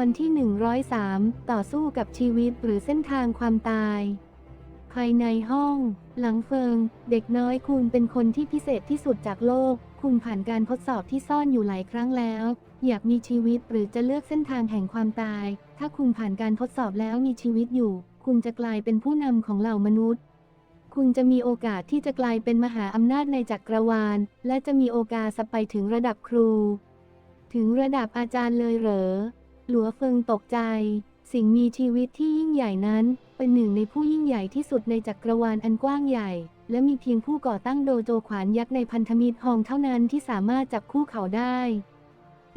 อนที่ 103 ต่อสู้กับชีวิตหรือเส้นทางความตาย ภายในห้อง หลังเฟิง เด็กน้อยคุณเป็นคนที่พิเศษที่สุดจากโลก คุณผ่านการทดสอบที่ซ่อนอยู่หลายครั้งแล้ว อยากมีชีวิตหรือจะเลือกเส้นทางแห่งความตาย ถ้าคุณผ่านการทดสอบแล้วมีชีวิตอยู่ คุณจะกลายเป็นผู้นำของเหล่ามนุษย์คุณจะมีโอกาสที่จะกลายเป็นมหาอำนาจในจักรวาล และจะมีโอกาสไปถึงระดับครู ถึงระดับอาจารย์เลยเหรอ หลัวเฟิงตกใจ สิ่งมีชีวิตที่ยิ่งใหญ่นั้น เป็นหนึ่งในผู้ยิ่งใหญ่ที่สุดในจักรวาลอันกว้างใหญ่ และมีเพียงผู้ก่อตั้งโดโจขวานยักษ์ในพันธมิตรฮองเท่านั้นที่สามารถจับคู่เขาได้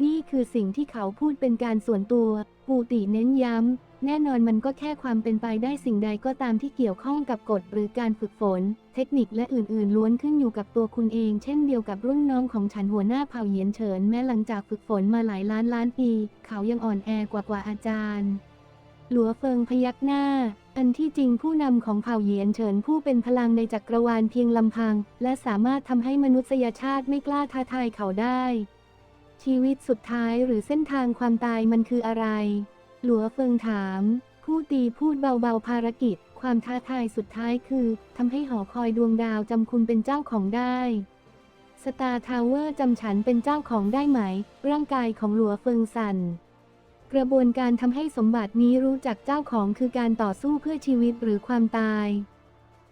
นี่คือสิ่งที่เขาพูดเป็นการส่วนตัว ปูติเน้นย้ำ แน่นอนมันก็แค่ความเป็นไปได้สิ่งใดก็ตามที่เกี่ยวข้องกับกฎหรือการฝึกฝน เทคนิคและอื่นๆ ล้วนขึ้นอยู่กับตัวคุณเอง เช่นเดียวกับรุ่นน้องของฉันหัวหน้าเผ่าเหยียนเฉินแม้หลังจากฝึกฝนมาหลายล้านล้านปี เขายังอ่อนแอกว่ากว่าอาจารย์ หลัวเฟิงพยักหน้า อันที่จริงผู้นำของเผ่าเหยียนเฉินผู้เป็นพลังในจักรวาลเพียงลำพัง และสามารถทำให้มนุษยชาติไม่กล้าท้าทายเขาได้ ชีวิตสุดท้ายหรือเส้นทางความตายมันคืออะไร หลัวเฟิงถาม ผู้ตีพูดเบาๆภารกิจ ความท้าทายสุดท้ายคือทำให้หอคอยดวงดาวจำคุณเป็นเจ้าของได้สตาร์ทาวเวอร์จำฉันเป็นเจ้าของได้ไหม ร่างกายของหลัวเฟิงสั่นกระบวนการทำให้สมบัตินี้รู้จักเจ้าของคือการต่อสู้เพื่อชีวิตหรือความตาย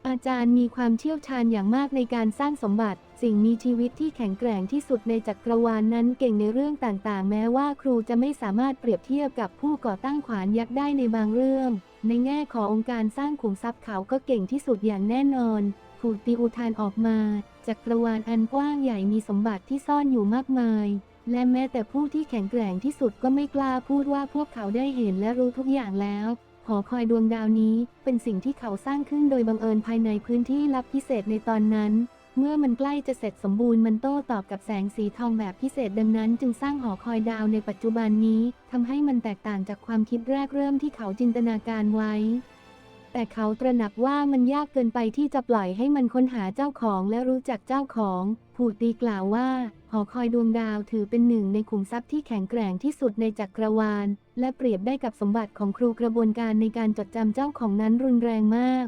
อาจารย์มีความเชี่ยวชาญอย่างมากในการสร้างสมบัติ สิ่งมีชีวิตที่แข็งแกร่งที่สุดในจักรวาลนนั้นเก่งในเรื่องต่างๆ แม้ว่าครูจะไม่สามารถเปรียบเทียบกับผู้ก่อตั้งขวานยักษ์ได้ในบางเรื่อง ในแง่ขององค์การสร้างขุมทรัพย์เขาก็เก่งที่สุดอย่างแน่นอนผูดตีอุทานออกมา จักรวาลอันกว้างใหญ่มีสมบัติที่ซ่อนอยู่มากมาย และแม้แต่ผู้ที่แข็งแกร่งที่สุดก็ไม่กล้าพูดว่าพวกเขาได้เห็นและรู้ทุกอย่างแล้วหอคอยดวงดาวนี้เป็นสิ่งที่เขาสร้างขึ้นโดยบังเอิญภายในพื้นที่ลับพิเศษในตอนนั้น เมื่อมันใกล้จะเสร็จสมบูรณ์มันโต้ตอบกับแสงสีทองแบบพิเศษดังนั้น จึงสร้างหอคอยดาวในปัจจุบันนี้ทำให้มันแตกต่างจากความคิดแรกเริ่มที่เขาจินตนาการไว้ แต่เขาตระหนักว่ามันยากเกินไปที่จะปล่อยให้มันค้นหาเจ้าของและรู้จักเจ้าของผูตีกล่าวว่า หอคอยดวงดาวถือเป็นหนึ่งในขุมทรัพย์ที่แข็งแกร่งที่สุดในจักรวาล และเปรียบได้กับสมบัติของครูกระบวนการในการจดจำเจ้าของนั้นรุนแรงมาก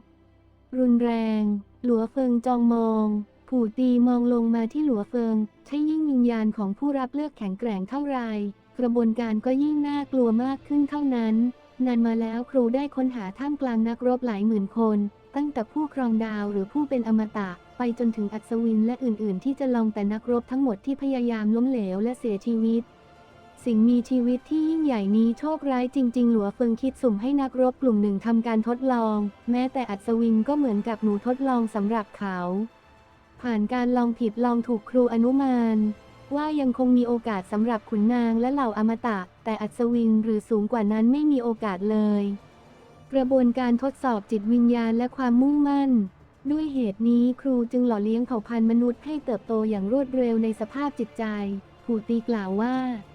รุนแรง หลัวเฟิงจองมอง ผูตีมองลงมาที่หลัวเฟิง ใช่ยิ่งวิญญาณของผู้รับเลือกแข็งแกร่งเท่าไร กระบวนการก็ยิ่งน่ากลัวมากขึ้นเท่านั้น นานมาแล้วครูได้ค้นหาท่ามกลางนักรบหลายหมื่นคน ตั้งแต่ผู้ครองดาวหรือผู้เป็นอมตะ ไปจนถึงอัศวินและอื่น ๆ ที่จะลองแต่นักรบทั้งหมดที่พยายามล้มเหลวและเสียชีวิตสิ่งมีชีวิตที่ยิ่งใหญ่นี้โชคร้ายจริง ๆ หลัวเฟิงคิดสุ่มให้นักรบกลุ่มหนึ่งทำการทดลอง แม้แต่อัศวินก็เหมือนกับหนูทดลองสำหรับเขา ผ่านการลองผิดลองถูกครูอนุมาน ว่ายังคงมีโอกาสสำหรับขุนนางและเหล่าอมตะ แต่อัศวินหรือสูงกว่านั้นไม่มีโอกาสเลย กระบวนการทดสอบจิตวิญญาณและความมุ่งมั่น ด้วยเหตุนี้ครูจึงหล่อเลี้ยงเผ่าพันธุ์มนุษย์ให้เติบโตอย่างรวดเร็วในสภาพจิตใจ ผูตีกล่าวว่า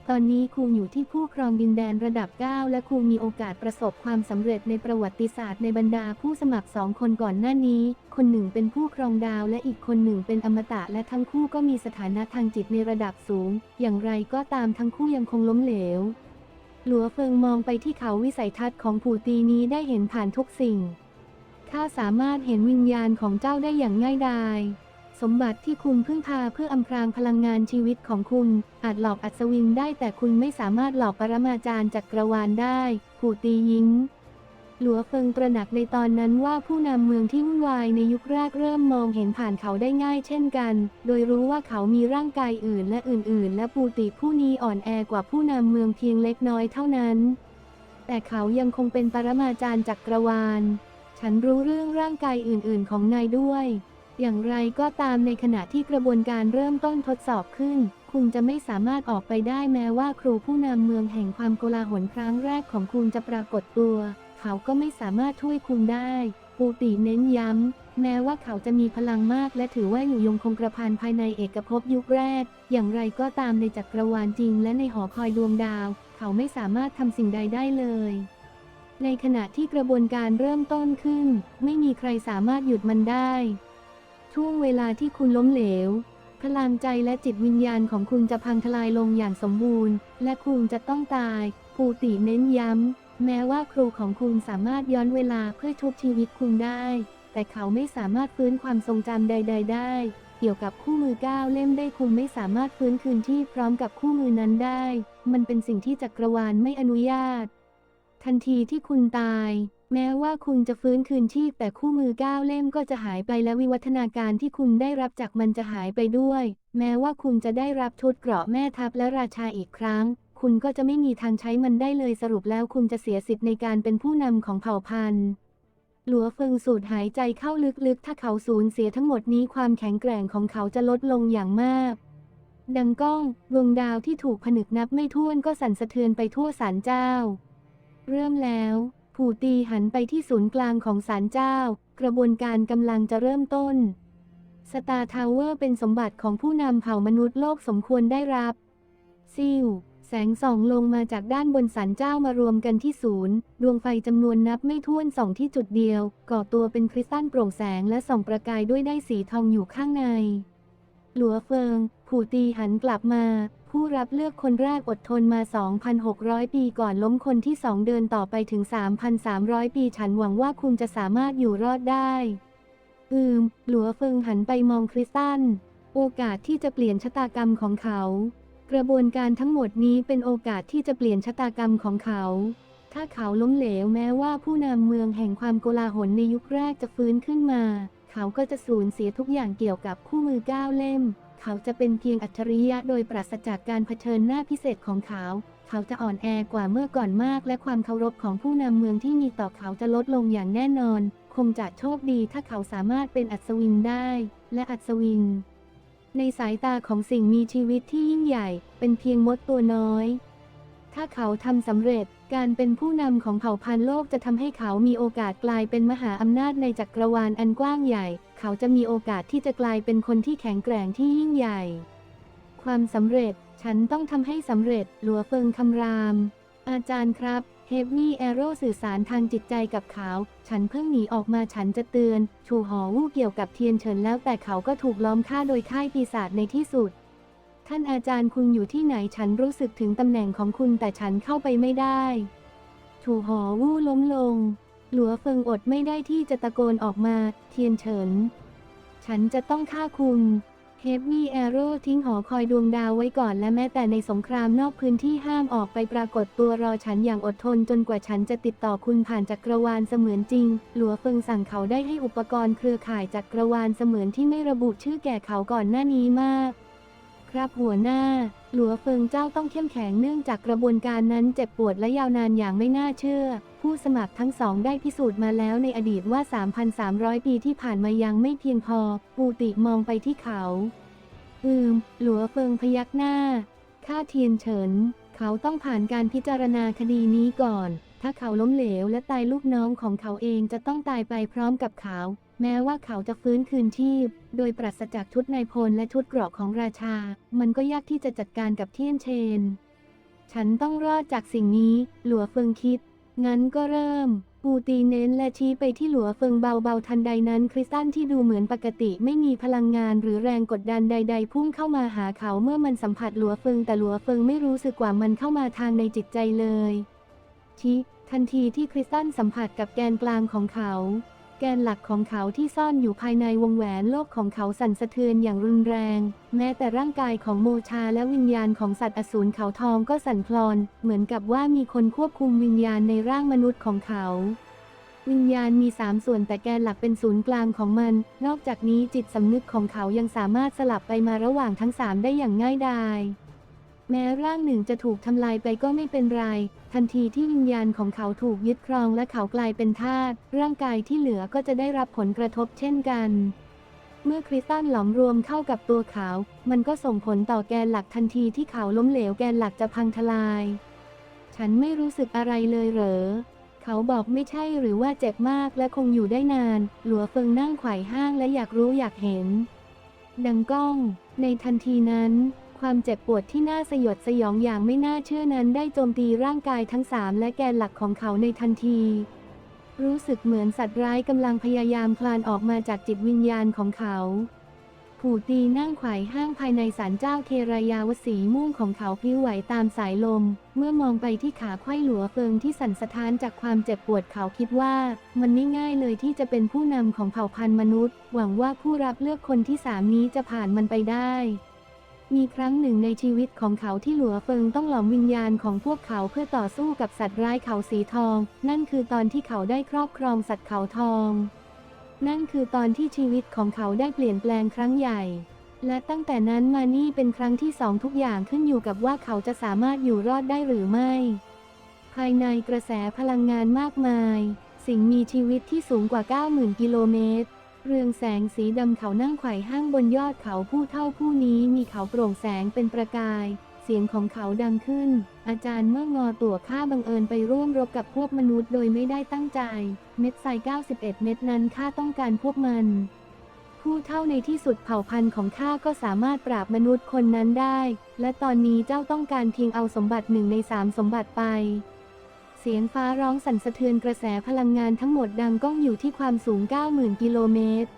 ตอนนี้ครูอยู่ที่ผู้ครองดินแดนระดับ 9 และครูมีโอกาสประสบความสำเร็จในประวัติศาสตร์ในบรรดาผู้สมัครสองคนก่อนหน้านี้ คนหนึ่งเป็นผู้ครองดาวและอีกคนหนึ่งเป็นอมตะและทั้งคู่ก็มีสถานะทางจิตในระดับสูง อย่างไรก็ตามทั้งคู่ยังคงล้มเหลว หลัวเฟิงมองไปที่เขาวิสัยทัศน์ของผูตีนี้ได้เห็นผ่านทุกสิ่งข้าสามารถเห็นวิญญาณของเจ้าได้อย่างง่ายดาย สมบัติที่คุณพึ่งพาเพื่ออำพรางพลังงานชีวิตของคุณ อาจหลอกอัศวินได้แต่คุณไม่สามารถหลอกปรมาจารย์จักรวาลได้ผูตียิ้มหลัวเฟิงตระหนักในตอนนั้นว่าผู้นำเมืองที่วุ่นวายในยุคแรกเริ่มมองเห็นผ่านเขาได้ง่ายเช่นกัน โดยรู้ว่าเขามีร่างกายอื่นและอื่น ๆ และปูติผู้นี้อ่อนแอกว่าผู้นำเมืองเพียงเล็กน้อยเท่านั้น แต่เขายังคงเป็นปรมาจารย์จักรวาล ฉันรู้เรื่องร่างกายอื่น ๆ ของนายด้วย อย่างไรก็ตามในขณะที่กระบวนการเริ่มต้นทดสอบขึ้น คุณจะไม่สามารถออกไปได้แม้ว่าครูผู้นำเมืองแห่งความโกลาหลครั้งแรกของคุณจะปรากฏตัว เขาก็ไม่สามารถช่วยคุณได้ปูติเน้นย้ำ แม้ว่าเขาจะมีพลังมากและถือว่าอยู่ยงคงกระพันภายในเอกภพยุคแรก อย่างไรก็ตามในจักรวาลจริงและในหอคอยดวงดาว เขาไม่สามารถทำสิ่งใดได้เลยในขณะที่กระบวนการเริ่มต้นขึ้น ไม่มีใครสามารถหยุดมันได้ ช่วงเวลาที่คุณล้มเหลว พลังใจและจิตวิญญาณของคุณจะพังทลายลงอย่างสมบูรณ์ และคุณจะต้องตายผภูติเน้นย้ำ แม้ว่าครูของคุณสามารถย้อนเวลาเพื่อชุบชีวิตคุณได้ แต่เขาไม่สามารถฟื้นความทรงจำใด ๆ ได้ เกี่ยวกับคู่มือก้าวเล่มได้คุณไม่สามารถฟื้นคืนที่พร้อมกับคู่มือนั้นได้ มันเป็นสิ่งที่จักรวาลไม่อนุญาต ทันทีที่คุณตาย แม้ว่าคุณจะฟื้นคืนชีพแต่คู่มือก้าวเล่มก็จะหายไปและวิวัฒนาการที่คุณได้รับจากมันจะหายไปด้วย แม้ว่าคุณจะได้รับชุดเกราะแม่ทัพและราชาอีกครั้ง คุณก็จะไม่มีทางใช้มันได้เลยสรุปแล้วคุณจะเสียสิทธิ์ในการเป็นผู้นำของเผ่าพันธุ์หลัวเฟิงสูดหายใจเข้าลึกๆ ถ้าเขาสูญเสียทั้งหมดนี้ความแข็งแกร่งของเขาจะลดลงอย่างมาก ดังก้องดวงดาวที่ถูกผนึกนับไม่ถ้วนก็สั่นสะเทือนไปทั่วศาลเจ้า เริ่มแล้ว ผูตีหันไปที่ศูนย์กลางของศาลเจ้า กระบวนการกำลังจะเริ่มต้น สตาร์ทาวเวอร์เป็นสมบัติของผู้นำเผ่ามนุษย์โลกสมควรได้รับ ซิ่วแสงส่องลงมาจากด้านบนศาลเจ้ามารวมกันที่ศูนย์ ดวงไฟจำนวนนับไม่ถ้วนส่องที่จุดเดียว ก่อตัวเป็นคริสตัลโปร่งแสงและส่องประกายด้วยได้สีทองอยู่ข้างใน หลัวเฟิง ผูตีหันกลับมา ผู้รับเลือกคนแรกอดทนมา 2,600 ปีก่อนล้มคนที่สองเดินต่อไปถึง 3,300 ปีฉันหวังว่าคุณจะสามารถอยู่รอดได้ อืม หลัวเฟิงหันไปมองคริสตัน โอกาสที่จะเปลี่ยนชะตากรรมของเขา กระบวนการทั้งหมดนี้เป็นโอกาสที่จะเปลี่ยนชะตากรรมของเขาถ้าเขาล้มเหลวแม้ว่าผู้นำเมืองแห่งความโกลาหลในยุคแรกจะฟื้นขึ้นมา เขาก็จะสูญเสียทุกอย่างเกี่ยวกับคู่มือก้าวเล่ม เขาจะเป็นเพียงอัจฉริยะโดยปราศจากการเผชิญหน้าพิเศษของเขา เขาจะอ่อนแอกว่าเมื่อก่อนมาก และความเคารพของผู้นำเมืองที่มีต่อเขาจะลดลงอย่างแน่นอน คงจะโชคดีถ้าเขาสามารถเป็นอัศวินได้ และอัศวิน ในสายตาของสิ่งมีชีวิตที่ยิ่งใหญ่ เป็นเพียงมดตัวน้อย ถ้าเขาทำสำเร็จ การเป็นผู้นำของเผ่าพันธุ์โลกจะทำให้เขามีโอกาสกลายเป็นมหาอำนาจในจักรวาลอันกว้างใหญ่ เขาจะมีโอกาสที่จะกลายเป็นคนที่แข็งแกร่งที่ยิ่งใหญ่ ความสำเร็จ ฉันต้องทำให้สำเร็จ หลัวเฟิงคำราม อาจารย์ครับ เฮฟวี่แอโร่สื่อสารทางจิตใจกับเขา ฉันเพิ่งหนีออกมาฉันจะเตือน ชูหอวู้เกี่ยวกับเทียนเฉินแล้วแต่เขาก็ถูกล้อมฆ่าโดยค่ายปีศาจในที่สุด ท่านอาจารย์คุณอยู่ที่ไหนฉันรู้สึกถึงตำแหน่งของคุณแต่ฉันเข้าไปไม่ได้ชูหอวู้ล้มลง หลัวเฟิงอดไม่ได้ที่จะตะโกนออกมา เทียนเฉิน ฉันจะต้องฆ่าคุณเฮฟวี่แอโร่ทิ้งหอคอยดวงดาวไว้ก่อนและแม้แต่ในสงครามนอกพื้นที่ห้ามออกไปปรากฏตัวรอฉันอย่างอดทนจนกว่าฉันจะติดต่อคุณผ่านจักรวาลเสมือนจริง หลัวเฟิงสั่งเขาได้ให้อุปกรณ์เครือข่ายจักรวาลเสมือนที่ไม่ระบุชื่อแก่เขาก่อนหน้านี้มาก ครับหัวหน้า หลัวเฟิงเจ้าต้องเข้มแข็งเนื่องจากกระบวนการนั้นเจ็บปวดและยาวนานอย่างไม่น่าเชื่อ ผู้สมัครทั้งสองได้พิสูจน์มาแล้วในอดีตว่า 3,300 ปีที่ผ่านมายังไม่เพียงพอ ปูติมองไปที่เขา อืม หลัวเฟิงพยักหน้า ข้าเทียนเฉิน เขาต้องผ่านการพิจารณาคดีนี้ก่อน ถ้าเขาล้มเหลวและตายลูกน้องของเขาเองจะต้องตายไปพร้อมกับเขา แม้ว่าเขาจะฟื้นคืนชีพ โดยปราศจากชุดนายพลและชุดเกราะของราชา มันก็ยากที่จะจัดการกับเทียนเชน ฉันต้องรอดจากสิ่งนี้ หลัวเฟิงคิด งั้นก็เริ่ม ปูตีเน้นและชี้ไปที่หลัวเฟิงเบาๆทันใดนั้นคริสตันที่ดูเหมือนปกติไม่มีพลังงานหรือแรงกดดันใด ๆ พุ่งเข้ามาหาเขาเมื่อมันสัมผัสหลัวเฟิงแต่หลัวเฟิงไม่รู้สึกว่ามันเข้ามาทางในจิตใจเลยชี้ทันทีที่คริสตันสัมผัสกับแกนกลางของเขา แกนหลักของเขาที่ซ่อนอยู่ภายในวงแหวนโลกของเขาสั่นสะเทือนอย่างรุนแรง แม้แต่ร่างกายของโมชาและวิญญาณของสัตว์อสูรเขาทองก็สั่นคลอน เหมือนกับว่ามีคนควบคุมวิญญาณในร่างมนุษย์ของเขา วิญญาณมีสามส่วนแต่แกนหลักเป็นศูนย์กลางของมัน นอกจากนี้จิตสำนึกของเขายังสามารถสลับไปมาระหว่างทั้งสามได้อย่างง่ายดาย แม้ร่างหนึ่งจะถูกทำลายไปก็ไม่เป็นไร ทันทีที่วิญญาณของเขาถูกยึดครองและเขากลายเป็นทาสร่างกายที่เหลือก็จะได้รับผลกระทบเช่นกัน เมื่อคริสตัลหลอมรวมเข้ากับตัวเขา มันก็ส่งผลต่อแกนหลักทันทีที่เขาล้มเหลวแกนหลักจะพังทลาย ฉันไม่รู้สึกอะไรเลยเหรอ เขาบอกไม่ใช่หรือว่าเจ็บมากและคงอยู่ได้นาน หลัวเฟิงนั่งไขว่ห้างและอยากรู้อยากเห็น ดังก้อง ในทันทีนั้น ความเจ็บปวดที่น่าสยดสยองอย่างไม่น่าเชื่อนั้นได้โจมตีร่างกายทั้งสามและแกนหลักของเขาในทันที รู้สึกเหมือนสัตว์ร้ายกำลังพยายามคลานออกมาจากจิตวิญญาณของเขาผูตีนั่งไขว่ห้างภายในศาลเจ้าเครายาวสีม่วงของเขาพลิ้วไหวตามสายลม เมื่อมองไปที่ขาไขว้หลัวเฟิงที่สั่นสะท้านจากความเจ็บปวดเขาคิดว่า มันไม่ง่ายเลยที่จะเป็นผู้นำของเผ่าพันธุ์มนุษย์ หวังว่าผู้รับเลือกคนที่สามนี้จะผ่านมันไปได้ มีครั้งหนึ่งในชีวิตของเขาที่หลัวเฟิงต้องหลอมวิญญาณของพวกเขาเพื่อต่อสู้กับสัตว์ร้ายเขาสีทอง นั่นคือตอนที่เขาได้ครอบครองสัตว์เขาทอง นั่นคือตอนที่ชีวิตของเขาได้เปลี่ยนแปลงครั้งใหญ่ และตั้งแต่นั้นมานี่เป็นครั้งที่สองทุกอย่างขึ้นอยู่กับว่าเขาจะสามารถอยู่รอดได้หรือไม่ ภายในกระแสพลังงานมากมาย สิ่งมีชีวิตที่สูงกว่า 90,000 กิโลเมตร เรืองแสงสีดำเขานั่งไขว่ห้างบนยอดเขาผู้เท่าผู้นี้มีเขาโปร่งแสงเป็นประกาย เสียงของเขาดังขึ้น อาจารย์เมื่องอตัวข้าบังเอิญไปร่วมรบกับพวกมนุษย์โดยไม่ได้ตั้งใจ เม็ดทราย91 เม็ดนั้นข้าต้องการพวกมัน ผู้เท่าในที่สุดเผ่าพันธุ์ของข้าก็สามารถปราบมนุษย์คนนั้นได้ และตอนนี้เจ้าต้องการเพียงเอาสมบัติหนึ่งในสามสมบัติไป เสียงฟ้าร้องสั่นสะเทือนกระแสพลังงานทั้งหมดดังก้องอยู่ที่ความสูง 90,000 กิโลเมตร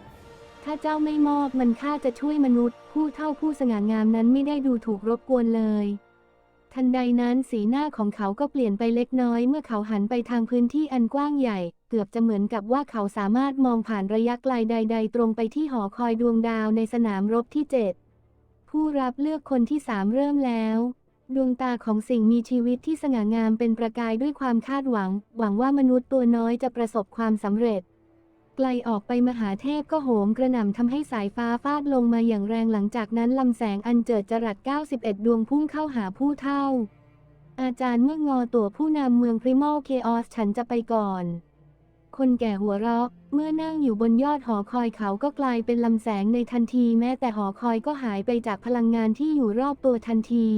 ถ้าเจ้าไม่มอบมันข้าจะช่วยมนุษย์ ผู้เท่าผู้สง่างามนั้นไม่ได้ดูถูกรบกวนเลย ทันใดนั้นสีหน้าของเขาก็เปลี่ยนไปเล็กน้อยเมื่อเขาหันไปทางพื้นที่อันกว้างใหญ่ เกือบจะเหมือนกับว่าเขาสามารถมองผ่านระยะไกลใด ๆ ตรงไปที่หอคอยดวงดาวในสนามรบที่ 7 ผู้รับเลือกคนที่สามเริ่มแล้ว ดวงตาของสิ่งมีชีวิตที่สง่างามเป็นประกายด้วยความคาดหวัง หวังว่ามนุษย์ตัวน้อยจะประสบความสำเร็จ ไกลออกไปมหาเทพก็โหมกระหน่ำทำให้สายฟ้าฟาดลงมาอย่างแรงหลังจากนั้นลำแสงอันเจิดจรัส 91 ดวงพุ่งเข้าหาผู้เท่า อาจารย์เมื่องอตัวผู้นำเมืองพริมอลเคออสฉันจะไปก่อน คนแก่หัวเราะ เมื่อนั่งอยู่บนยอดหอคอยเขาก็กลายเป็นลำแสงในทันที แม้แต่หอคอยก็หายไปจากพลังงานที่อยู่รอบตัวทันที